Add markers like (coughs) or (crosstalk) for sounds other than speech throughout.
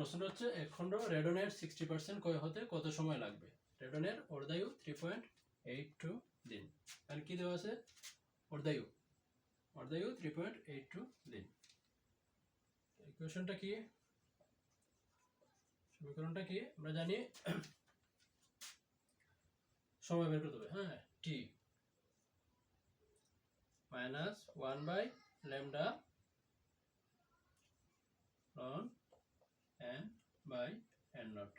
প্রশ্ন হচ্ছে এক খণ্ড রেডনের সিক্সটি পার্সেন্ট ক্ষয় হতে কত সময় লাগবে? রেডনের অর্ধায়ু থ্রি পয়েন্ট এইট টু দিন। আর কি দেওয়া আছে? অর্ধায়ু। অর্ধায়ু থ্রি পয়েন্ট এইট টু দিন। ইকুয়েশনটা কি? সমীকরণটা কি? আমরা জানি সময় বের করতে হবে। হ্যাঁ T minus one by lambda loan N by N nought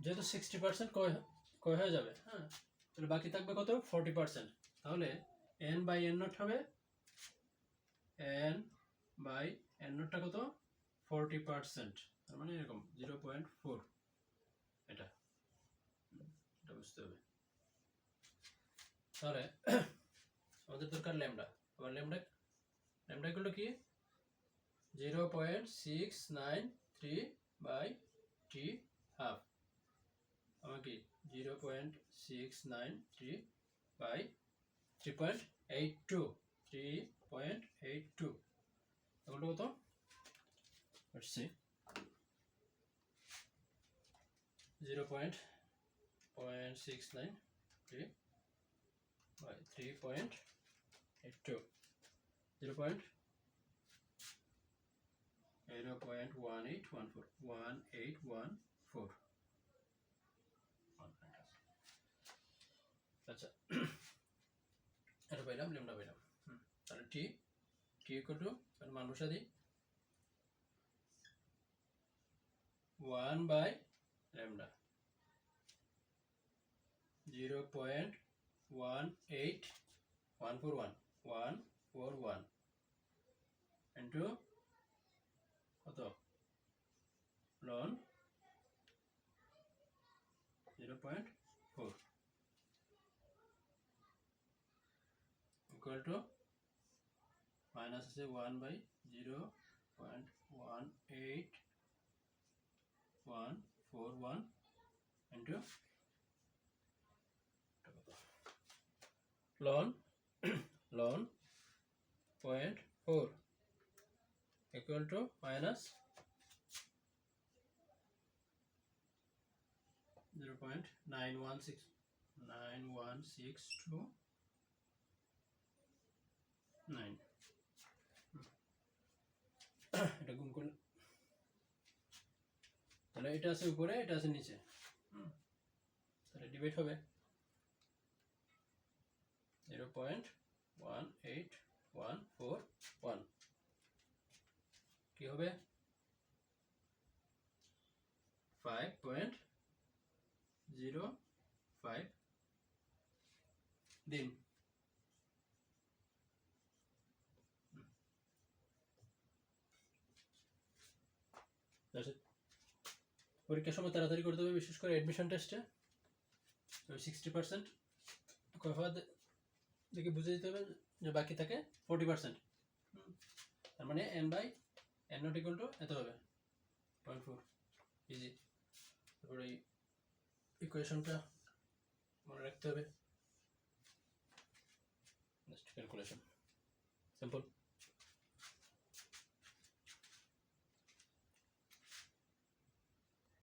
যেহেতু সিক্সটি পার্সেন্ট কয় হয়ে যাবে হ্যাঁ তাহলে বাকি থাকবে কত? ফোরটি পার্সেন্ট তাহলে এন বাই এন নট হবে। এন বাই এন নটটা কত? ফোরটি পার্সেন্ট তার মানে এরকম জিরো পয়েন্ট ফোর এটা। এটা বুঝতে হবে। তাহলে, (coughs) আমাদের দরকার ল্যামডা আবার ল্যামডা ল্যামডা গুলো কি? Zero point six nine three by T half আমাকে zero point six nine three by three point eight two three point eight two এগুলো কত Let's see. Zero point point six nine three by three point eight two. Zero zero point one eight one four. One eight one four. আচ্ছা। এটা পাইলাম lambda পাইলাম। তাহলে টি T equal to মান বসা দিই। One by lambda zero point one eight one four one one four one into কত loan zero point four equal to minus আছে one by zero point one eight one four one into ln (clears throat) ln point four. Equal to minus zero point nine one six, nine one six two, nine. (coughs) এটা গুণ তাহলে এটা আছে উপরে, এটা আছে নিচে। হুম। তাহলে ডিভাইড হবে। Zero point one eight one four হবে দিন পরীক্ষার সময় তাড়াতাড়ি করতে হবে, বিশেষ করে অ্যাডমিশন টেস্টে সিক্সটি পার্সেন্ট কয়ফা দেখে বুঝে দিতে হবে যে বাকি থাকে ফোর্টি পার্সেন্ট তার মানে N by N nought equal to এত হবে? পয়েন্ট ফোর ইজি তারপরে এই ইকুয়েশনটা মনে রাখতে হবে। Calculation simple